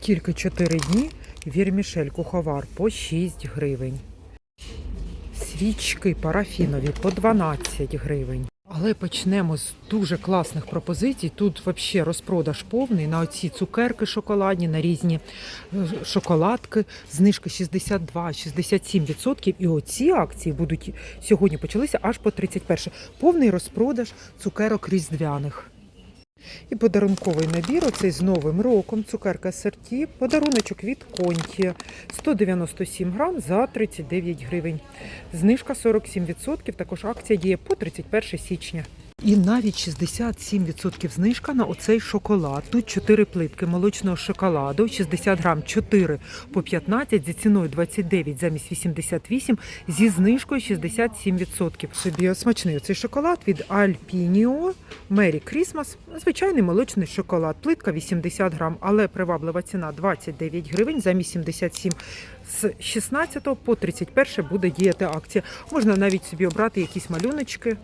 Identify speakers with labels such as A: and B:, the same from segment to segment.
A: Тільки 4 дні вірмішель куховар по 6 гривень. Свічки парафінові по 12 гривень. Але почнемо з дуже класних пропозицій. Тут взагалі розпродаж повний на оці цукерки шоколадні, на різні е, шоколадки. Знижки 62-67%. І оці акції будуть сьогодні почалися аж по 31. Повний розпродаж цукерок різдвяних. І подарунковий набір оцей з новим роком, цукерка серті, подаруночок від Конті 197 грам за 39 гривень. Знижка 47%, також акція діє по 31 січня. І навіть 67% знижка на оцей шоколад. Тут 4 плитки молочного шоколаду, 60 грам 4 по 15, зі ціною 29 замість 88, зі знижкою 67%. Собі смачний цей шоколад від Alpinio Merry Christmas. Звичайний молочний шоколад. Плитка 80 грам, але приваблива ціна 29 гривень замість 77. З 16 по 31 буде діяти акція. Можна навіть собі обрати якісь малюночки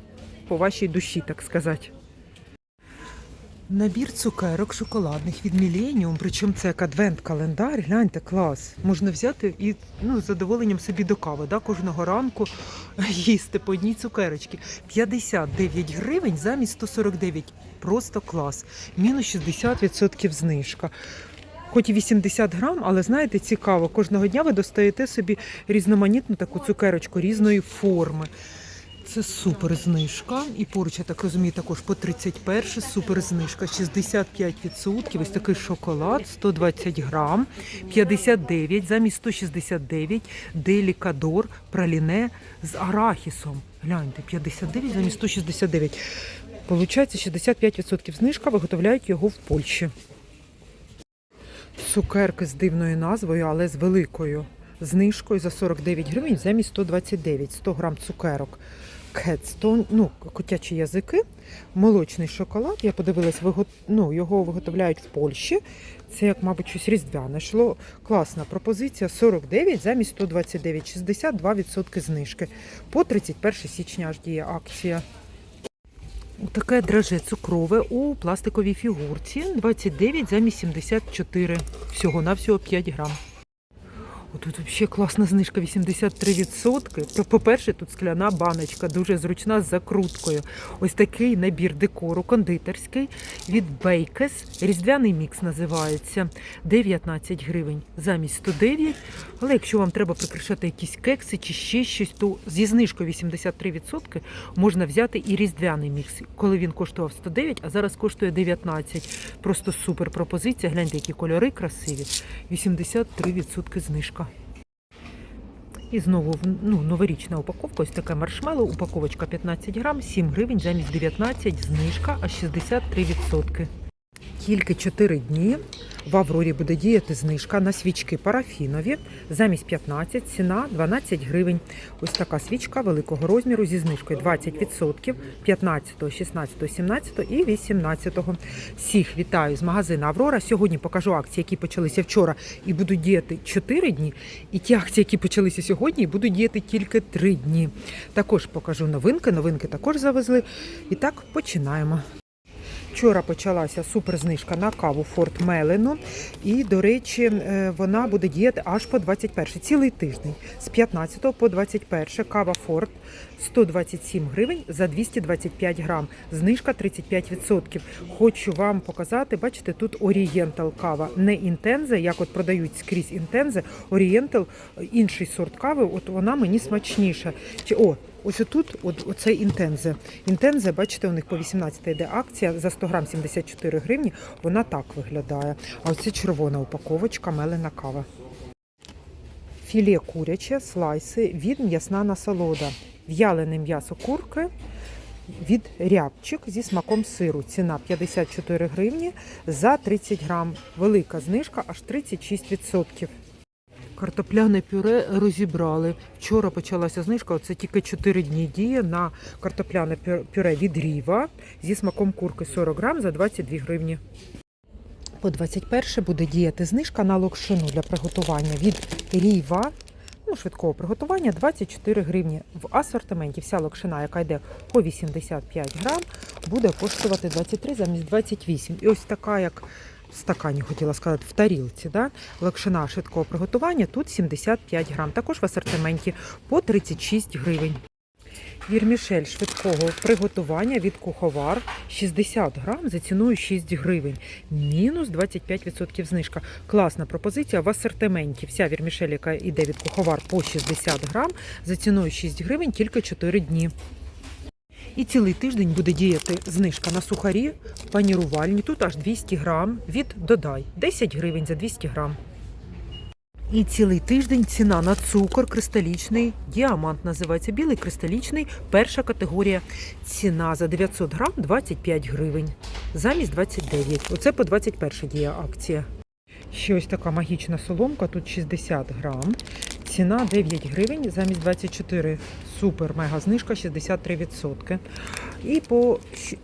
A: по вашій душі, так сказати. Набір цукерок шоколадних від Millennium, причому це як адвент-календар. Гляньте, клас. Можна взяти і ну, з задоволенням собі до кави. Да? Кожного ранку їсти по одній цукерочці. 59 гривень замість 149. Просто клас. Мінус 60% знижка. Хоч і 80 грам, але знаєте, цікаво, кожного дня ви достаєте собі різноманітну таку цукерочку різної форми. Це супер знижка. І поруч, я так розумію, також по 31 супер знижка. 65%. Ось такий шоколад, 120 грам, 59 замість 169. Делікадор праліне з арахісом. Гляньте, 59 замість 169. Получається 65% знижка, виготовляють його в Польщі. Цукерки з дивною назвою, але з великою знижкою за 49 гривень замість 129, 100 грам цукерок. Кетстон, ну, котячі язики, молочний шоколад. Я подивилась, виго... ну, його виготовляють в Польщі. Це, як, мабуть, щось різдвяне. Шло класна пропозиція 49 замість 129, 62% знижки. По 31 січня аж діє акція. Таке драже цукрове у пластиковій фігурці 29 замість 74. Всього на всього 5 грам. Тут взагалі класна знижка 83%. То, По-перше, тут скляна баночка, дуже зручна з закруткою. Ось такий набір декору кондитерський від Бейкес. Різдвяний мікс називається. 19 гривень замість 109. Але якщо вам треба прикрашати якісь кекси чи ще щось, то зі знижкою 83% можна взяти і різдвяний мікс. Коли він коштував 109, а зараз коштує 19. Просто супер пропозиція. Гляньте, які кольори красиві. 83% знижка. І знову ну, новорічна упаковка, ось таке маршмело, упаковочка 15 грам, 7 гривень замість 19, знижка аж 63%. Тільки 4 дні в Аврорі буде діяти знижка на свічки парафінові. Замість 15, ціна 12 гривень. Ось така свічка великого розміру зі знижкою 20% 15, 16, 17 і 18. Всіх вітаю з магазину Аврора. Сьогодні покажу акції, які почалися вчора і будуть діяти 4 дні. І ті акції, які почалися сьогодні, будуть діяти тільки 3 дні. Також покажу новинки. Новинки також завезли. І так починаємо. Вчора почалася суперзнижка на каву Форт Мелено, І, до речі, е, вона буде діяти аж по 21 цілий тиждень. З 15 по 21 кава Форт 127 гривень за 225 грам. Знижка 35%. Хочу вам показати, бачите, тут Орієнтал кава, не інтензе, як от продають скрізь інтензе. Орієнтал інший сорт кави, от вона мені смачніша. О, Ось отут, от, оце інтензе. Інтензе, бачите, у них по 18 йде акція за 100 грам 74 гривні. Вона так виглядає. А оце червона упаковочка, мелена кава. Філе куряче, слайси від м'ясна насолода. В'ялене м'ясо курки від рябчик зі смаком сиру. Ціна 54 гривні за 30 грам. Велика знижка аж 36%. Картопляне пюре розібрали. Вчора почалася знижка, це тільки 4 дні діє на картопляне пюре від Ріва зі смаком курки 40 грам за 22 гривні. По 21 буде діяти знижка на локшину для приготування від Ріва. Ну, швидкого приготування 24 гривні. В асортименті вся локшина, яка йде по 85 грам, буде коштувати 23 замість 28. І ось така, як в стакані, хотіла сказати, в тарілці. Да? Локшина швидкого приготування тут 75 грам. Також в асортименті по 36 гривень. Вірмішель швидкого приготування від куховар 60 грам за ціною 6 гривень. Мінус 25% знижка. Класна пропозиція в асортименті. Вся вірмішель, яка йде від куховар по 60 грам за ціною 6 гривень тільки 4 дні. І цілий тиждень буде діяти знижка на сухарі панірувальні. Тут аж 200 грам від додай 10 гривень за 200 грам. І цілий тиждень ціна на цукор кристалічний, діамант називається білий кристалічний, перша категорія. Ціна за 900 грам 25 гривень, замість 29. Оце по 21 діє акція. Ще ось така магічна соломка, тут 60 грам. Ціна 9 гривень, замість 24. Супер, мега знижка 63%. І по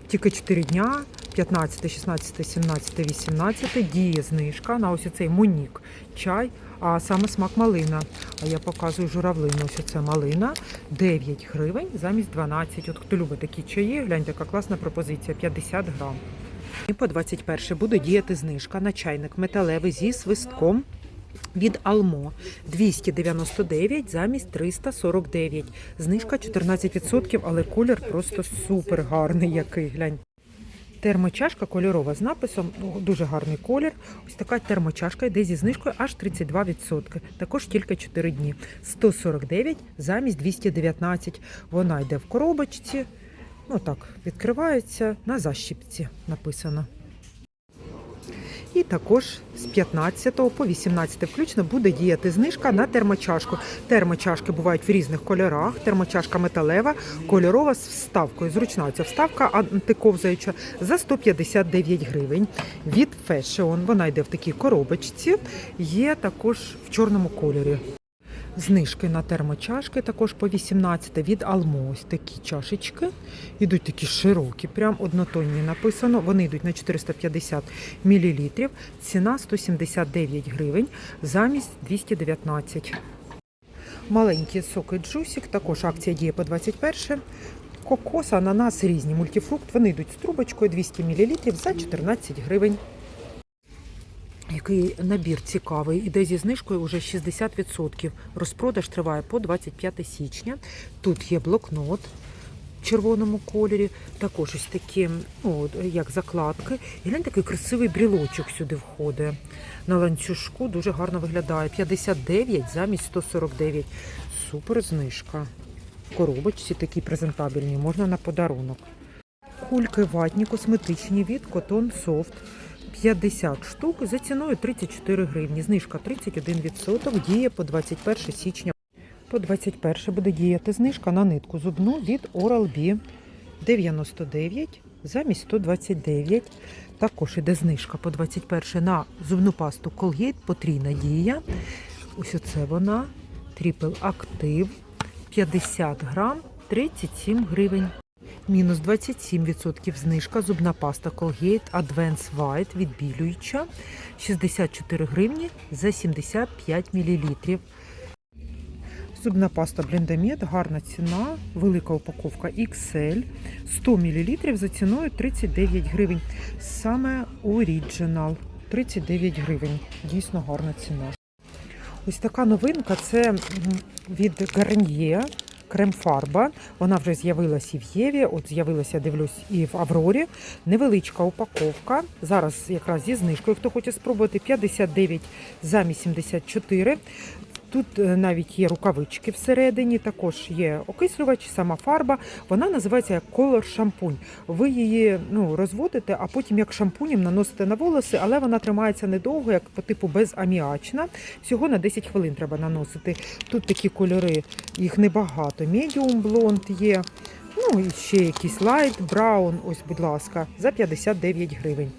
A: тільки 4 дня, 15, 16, 17, 18 діє знижка на ось цей Монік чай, а саме смак малина. А я показую журавлину. Ось це малина 9 гривень замість 12. От хто любить такі чаї, гляньте, яка класна пропозиція 50 грам. І по 21 буде діяти знижка на чайник металевий зі свистком. Від Алмо 299 замість 349. Знижка 14%, але колір просто супер гарний який. Глянь. Термочашка кольорова з написом, ну, дуже гарний колір. Ось така термочашка йде зі знижкою аж 32%. Також тільки 4 дні. 149 замість 219. Вона йде в коробочці. Ну так, відкривається на защіпці написано. І також з 15 по 18 включно буде діяти знижка на термочашку. Термочашки бувають в різних кольорах. Термочашка металева, кольорова з вставкою. Зручна ця вставка антиковзаюча за 159 гривень. Від Fashion. Вона йде в такій коробочці. Є також в чорному кольорі. Знижки на термочашки також по 18 від Алмо. Такі чашечки. Ідуть такі широкі, прям однотонні написано. Вони йдуть на 450 мл. Ціна 179 гривень замість 219. Маленькі соки джусік, також акція діє по 21. Кокос, ананас різні, мультифрукт. Вони йдуть з трубочкою 200 мл за 14 гривень. Який набір цікавий, іде зі знижкою уже 60%. Розпродаж триває по 25 січня. Тут є блокнот в червоному кольорі, також ось такі, ну, як закладки. І глянь, такий красивий брілочок сюди входить. На ланцюжку дуже гарно виглядає. 59 замість 149. Супер знижка. Коробочці такі презентабельні, можна на подарунок. Кульки ватні косметичні від Cotton Soft. 50 штук за ціною 34 гривні. Знижка 31%, діє по 21 січня. По 21 буде діяти знижка на нитку зубну від Oral-B 99 замість 129. Також іде знижка по 21 на зубну пасту Colgate потрійна дія. Ось оце вона. Triple Active 50 грам 37 гривень. Мінус 27% знижка. Зубна паста Colgate Advance White відбілююча 64 гривні за 75 мл. Зубна паста Blendamed, гарна ціна, велика упаковка XL 100 мл за ціною 39 гривень. Саме Original 39 гривень. Дійсно гарна ціна. Ось така новинка це від Garnier крем-фарба. Вона вже з'явилася і в Єві, от з'явилася, дивлюсь, і в Аврорі. Невеличка упаковка. Зараз якраз зі знижкою, хто хоче спробувати, 59 замість 74. Тут е, навіть є рукавички всередині, також є окислювач, сама фарба. Вона називається колор шампунь. Ви її ну, розводите, а потім як шампунем наносите на волоси, але вона тримається недовго, як по типу безаміачна. Всього на 10 хвилин треба наносити. Тут такі кольори, їх небагато. Медіум блонд є. Ну і ще якийсь лайт, браун, ось, будь ласка, за 59 гривень.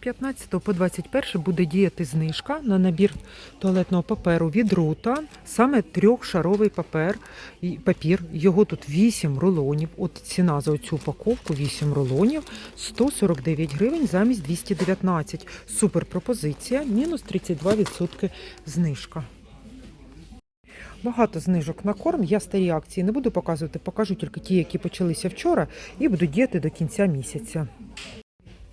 A: З 15 по 21 буде діяти знижка на набір туалетного паперу від Рута. Саме трьохшаровий папер, папір. Його тут 8 рулонів. От ціна за цю упаковку 8 рулонів 149 гривень замість 219. Супер пропозиція, мінус 32% знижка. Багато знижок на корм. Я старі акції не буду показувати, покажу тільки ті, які почалися вчора, і будуть діяти до кінця місяця.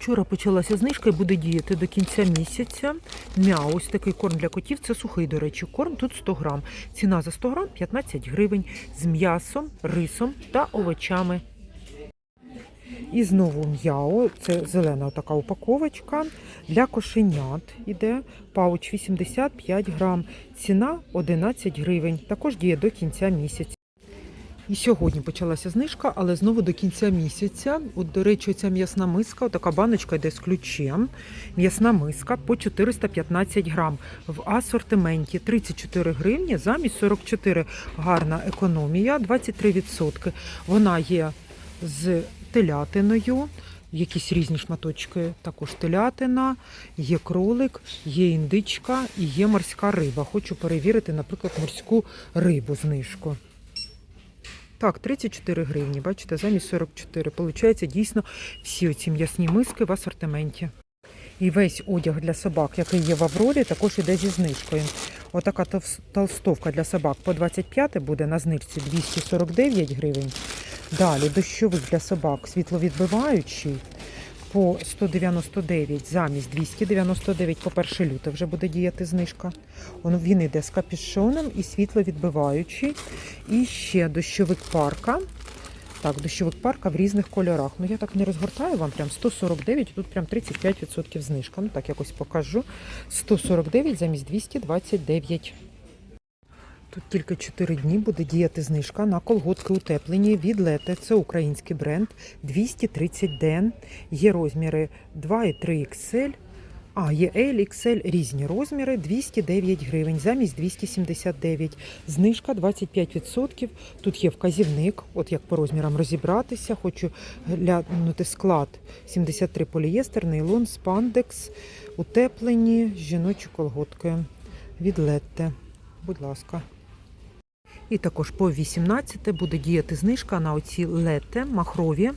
A: Вчора почалася знижка і буде діяти до кінця місяця. Мяу, ось такий корм для котів. Це сухий, до речі, корм. Тут 100 грам. Ціна за 100 грам 15 гривень з м'ясом, рисом та овочами. І знову м'яо, це зелена така упаковочка. Для кошенят іде пауч 85 грам. Ціна 11 гривень. Також діє до кінця місяця. І сьогодні почалася знижка, але знову до кінця місяця. От, до речі, ця м'ясна миска, така баночка йде з ключем. М'ясна миска по 415 грам. В асортименті 34 гривні замість 44. Гарна економія, 23%. Вона є з телятиною. Якісь різні шматочки, також телятина, є кролик, є індичка і є морська риба. Хочу перевірити, наприклад, морську рибу знижку. Так, 34 гривні, бачите, замість 44. Получається дійсно всі оці м'ясні миски в асортименті. І весь одяг для собак, який є в Аврорі, також іде зі знижкою. Отака толстовка для собак по 25 буде на знижці 249 гривень. Далі дощовик для собак світловідбиваючий по 199 замість 299 по 1 люте вже буде діяти знижка. Він іде з капюшоном і світловідбиваючий. І ще дощовик парка. Так, дощовик парка в різних кольорах. Ну я так не розгортаю вам прям 149, тут прям 35% знижка. Ну так якось покажу. 149 замість 229. Тут тільки 4 дні буде діяти знижка на колготки утеплені від Лете. Це український бренд 230 ден. Є розміри 2 і 3 XL. А, є L, XL, різні розміри, 209 гривень замість 279. Знижка 25%. Тут є вказівник, от як по розмірам розібратися. Хочу глянути склад 73 полієстер, нейлон, спандекс, утеплені жіночі колготки від Летте. Будь ласка. І також по 18 буде діяти знижка на оці лете махрові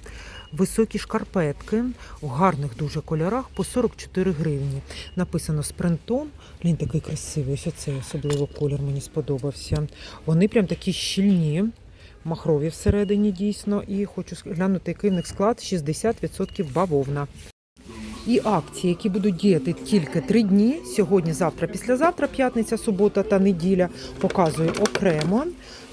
A: високі шкарпетки у гарних дуже кольорах по 44 гривні. Написано з принтом. Він такий красивий. Ось оцей особливо колір мені сподобався. Вони прям такі щільні. Махрові всередині дійсно, і хочу глянути, який в них склад 60% бавовна. І акції, які будуть діяти тільки три дні сьогодні, завтра, післязавтра, п'ятниця, субота та неділя, показую окремо.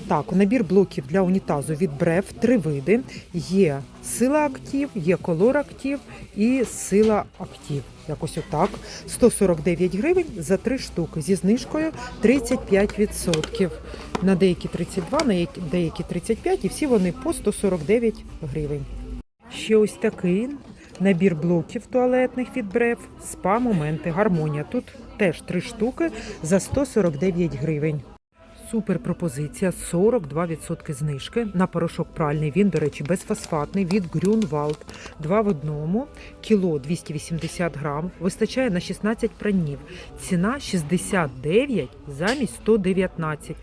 A: Так, набір блоків для унітазу від Брев три види. Є сила актив, є колор актив і сила актив. Якось отак. 149 гривень за три штуки зі знижкою 35%. На деякі 32, на деякі 35 і всі вони по 149 гривень. Ще ось такий набір блоків туалетних від Брев, спа моменти, гармонія. Тут теж три штуки за 149 гривень. Супер пропозиція 42% знижки на порошок пральний. Він, до речі, безфосфатний від Grünwald. Два в одному, кіло 280 грам. Вистачає на 16 пранів. Ціна 69 замість 119.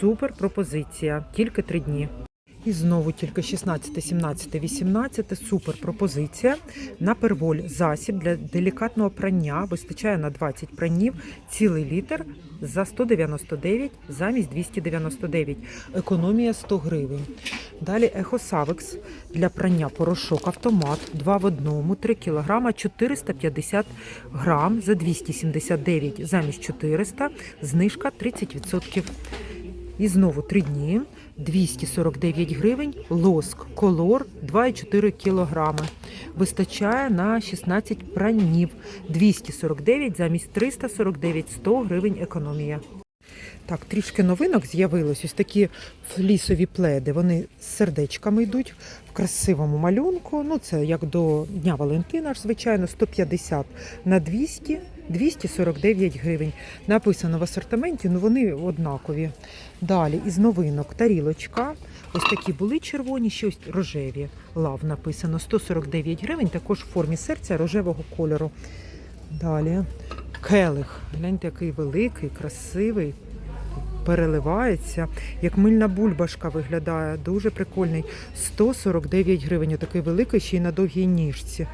A: Супер пропозиція. Тільки три дні. І знову тільки 16, 17, 18. Супер пропозиція. На перволь засіб для делікатного прання вистачає на 20 пранів, цілий літр за 199 замість 299. Економія 100 гривень. Далі Ехосавекс для прання порошок автомат 2 в одному, 3 кг 450 грам за 279 замість 400, знижка 30%. І знову 3 дні. 249 гривень, лоск, колор 2,4 кілограми. Вистачає на 16 пранів. 249 замість 349, 100 гривень економія. Так, трішки новинок з'явилось. Ось такі флісові пледи. Вони з сердечками йдуть в красивому малюнку. Ну, це як до Дня Валентина, ж, звичайно, 150 на 200, 249 гривень. Написано в асортименті, ну вони однакові. Далі із новинок тарілочка. Ось такі були червоні, ще ось рожеві. Лав написано 149 гривень, також в формі серця рожевого кольору. Далі келих. Гляньте, який великий, красивий. Переливається, як мильна бульбашка виглядає, дуже прикольний. 149 гривень, такий великий, ще й на довгій ніжці.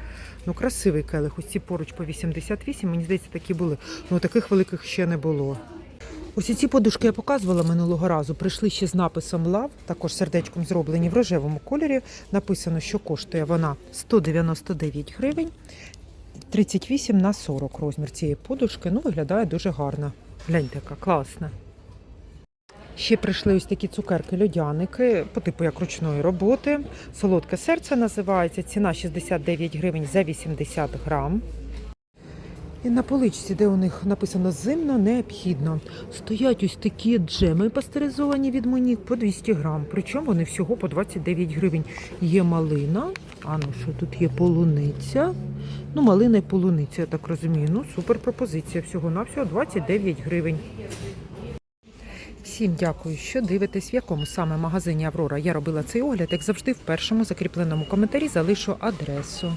A: Ну, красивий келих. Ось ці поруч по 88, мені здається, такі були. Ну, таких великих ще не було. Ось ці подушки я показувала минулого разу. Прийшли ще з написом Лав, також сердечком зроблені в рожевому кольорі. Написано, що коштує вона 199 гривень. 38 на 40 розмір цієї подушки. Ну, виглядає дуже гарно. Гляньте, яка класна. Ще прийшли ось такі цукерки-льодяники по типу як ручної роботи. Солодке серце називається. Ціна 69 гривень за 80 грам. І на поличці, де у них написано зимно необхідно, стоять ось такі джеми пастеризовані від Монік по 200 грам. Причому вони всього по 29 гривень. Є малина. А ну що тут є полуниця? Ну, малина і полуниця, я так розумію. Ну, супер пропозиція. Всього на всього 29 гривень. Всім дякую, що дивитесь, в якому саме магазині Аврора я робила цей огляд. Як завжди, в першому закріпленому коментарі залишу адресу.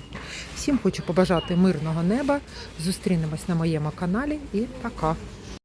A: Всім хочу побажати мирного неба. Зустрінемось на моєму каналі і пока.